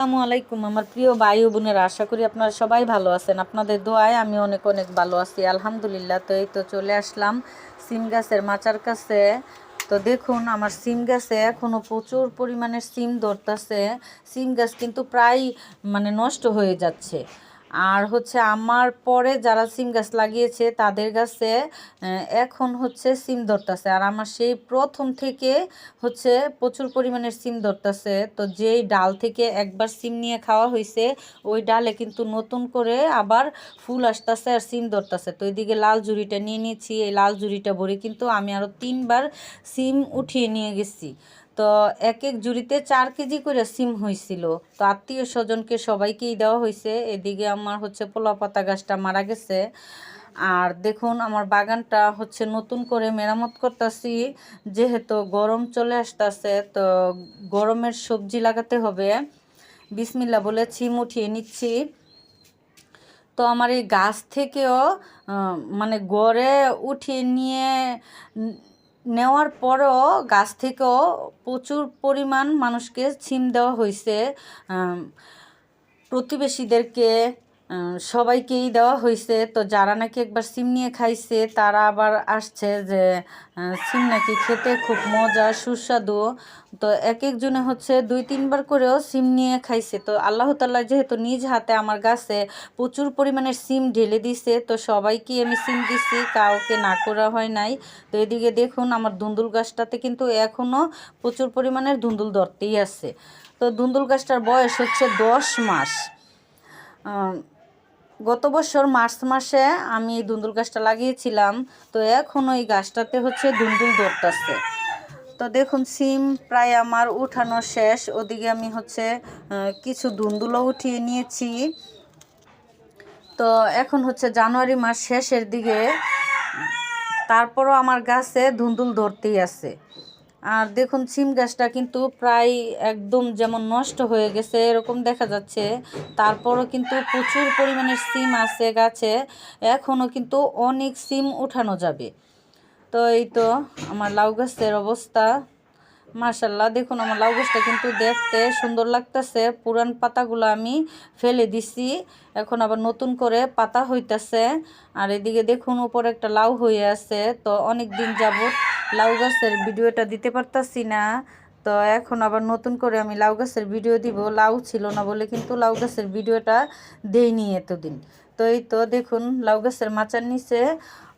আসসালামু আলাইকুম, আমার প্রিয় ভাই বোনেরা, আশা করি আপনারা সবাই ভালো আছেন। আপনাদের দোয়ায় আমি অনেক অনেক ভালো আছি। আলহামদুলিল্লাহ, তো এই তো চলে আসলাম সিম গাছের মাচার কাছে। তো দেখুন, আমার সিম গাছে এখনও প্রচুর পরিমাণে সিম ধরতেছে। সিম গাছ কিন্তু প্রায় মানে নষ্ট হয়ে যাচ্ছে। আর হচ্ছে আমার পরে যারা সিম গাছ লাগিয়েছে, তাদের গাছে এখন হচ্ছে সিম ধরতেছে। আর আমার সেই প্রথম থেকে হচ্ছে প্রচুর পরিমাণের সিম ধরতেছে। তো যেই ডাল থেকে একবার সিম নিয়ে খাওয়া হয়েছে ওই ডালে কিন্তু নতুন করে আবার ফুল আসতেছে আর সিম ধরতেছে। তো এইদিকে লাল জুড়িটা নিয়ে নিয়েছি। এই লাল জুড়িটা ভরে কিন্তু আমি আরও তিনবার সিম উঠিয়ে নিয়ে গেছি। তো এক এক জুড়িতে চার কেজি করে সিম হয়েছিল তো আত্মীয় স্বজনকে সবাইকেই দেওয়া হয়েছে এদিকে আমার হচ্ছে পোলা পাতা গাছটা মারা গেছে। আর দেখুন, আমার বাগানটা হচ্ছে নতুন করে মেরামত করতেছি। যেহেতু গরম চলে আসতেছে, তো গরমের সবজি লাগাতে হবে। বিসমিল্লা বলে ছিম উঠিয়ে নিচ্ছি। তো আমার এই গাছ থেকেও মানে গড়ে উঠিয়ে নিয়ে নেওয়ার পরও গাছ থেকেও প্রচুর পরিমাণ মানুষকে ছিম দেওয়া হয়েছে প্রতিবেশীদেরকে সবাইকেই দেওয়া হয়েছে তো যারা নাকি একবার সিম নিয়ে খাইছে, তারা আবার আসছে যে সিম নাকি খেতে খুব মজা, সুস্বাদু। তো এক একজনে হচ্ছে দুই, তিনবার করেও সিম নিয়ে খাইছে। তো আল্লাহ তাল্লাহ যেহেতু নিজ হাতে আমার গাছে প্রচুর পরিমাণে সিম ঢেলে দিছে, তো সবাইকে আমি সিম দিছি, কাউকে না করা হয় নাই। তো এদিকে দেখুন, আমার ধুন্দুল গাছটাতে কিন্তু এখনও প্রচুর পরিমাণের ধুন্দুল ধরতেই আছে। তো ধুন্দুল গাছটার বয়স হচ্ছে দশ মাস। গত বছর মার্চ মাসে আমি এই দুন্দুল গাছটা লাগিয়েছিলাম, তো এখন ওই গাছটাতে হচ্ছে দুন্দুল ধরতেছে। তো দেখুন, সিম প্রায় আমার উঠানো শেষ, ওদিকে আমি হচ্ছে কিছু দুন্দুলও উঠিয়ে নিয়েছি। তো এখন হচ্ছে জানুয়ারি মাস শেষের দিকে, তারপরও আমার গাছে ধুন্দুল ধরতেই আছে। আর দেখুন, সিম গাছটা কিন্তু প্রায় একদম যেমন নষ্ট হয়ে গেছে, এরকম দেখা যাচ্ছে। তারপরও কিন্তু প্রচুর পরিমাণে সিম আছে গাছে, এখনও কিন্তু অনেক সিম উঠানো যাবে। তো এই তো আমার লাউ গাছের অবস্থা। মার্শাল্লাহ দেখুন আমার লাউ গাছটা কিন্তু দেখতে সুন্দর লাগতেছে। পুরান পাতাগুলো আমি ফেলে দিছি, এখন আবার নতুন করে পাতা হইতাছে। আর এদিকে দেখুন, উপরে একটা লাউ হয়ে আছে। তো অনেক দিন যাবত লাউ গাছের ভিডিওটা দিতে পারতাছি না। তো এখন আবার নতুন করে আমি লাউ গাছের ভিডিও দিব। লাউ ছিল না বলে কিন্তু লাউ গাছের ভিডিওটা দেইনি এতদিন। তো এই তো দেখুন, লাউ গাছের মাচার নিচে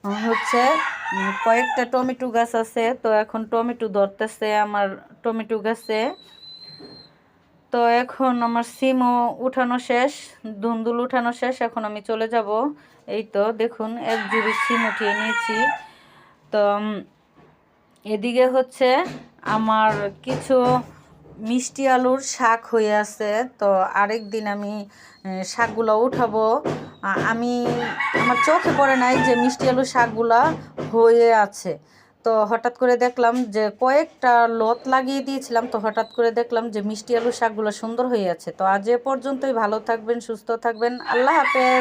হচ্ছে কয়েকটা টমেটো গাছ আছে, তো এখন টমেটো ধরতেছে আমার টমেটো গাছে। তো এখন আমার সিমও উঠানো শেষ ধুন্দুল উঠানো শেষ, এখন আমি চলে যাব। এই তো, দেখুন, এক জুড়ি সিম উঠিয়ে নিয়েছি। তো এদিকে হচ্ছে আমার কিছু মিষ্টি আলুর শাক হয়ে আছে, তো আরেক দিন আমি শাকগুলো উঠাবো। আমি, আমার চোখে পড়ে নাই যে মিষ্টি আলুর শাকগুলা হয়ে আছে। তো হঠাৎ করে দেখলাম যে কয়েকটা লত লাগিয়ে দিয়েছিলাম, তো হঠাৎ করে দেখলাম যে মিষ্টি আলুর শাকগুলো সুন্দর হয়ে আছে। তো আজ এ পর্যন্তই, ভালো থাকবেন, সুস্থ থাকবেন, আল্লাহ হাফেজ।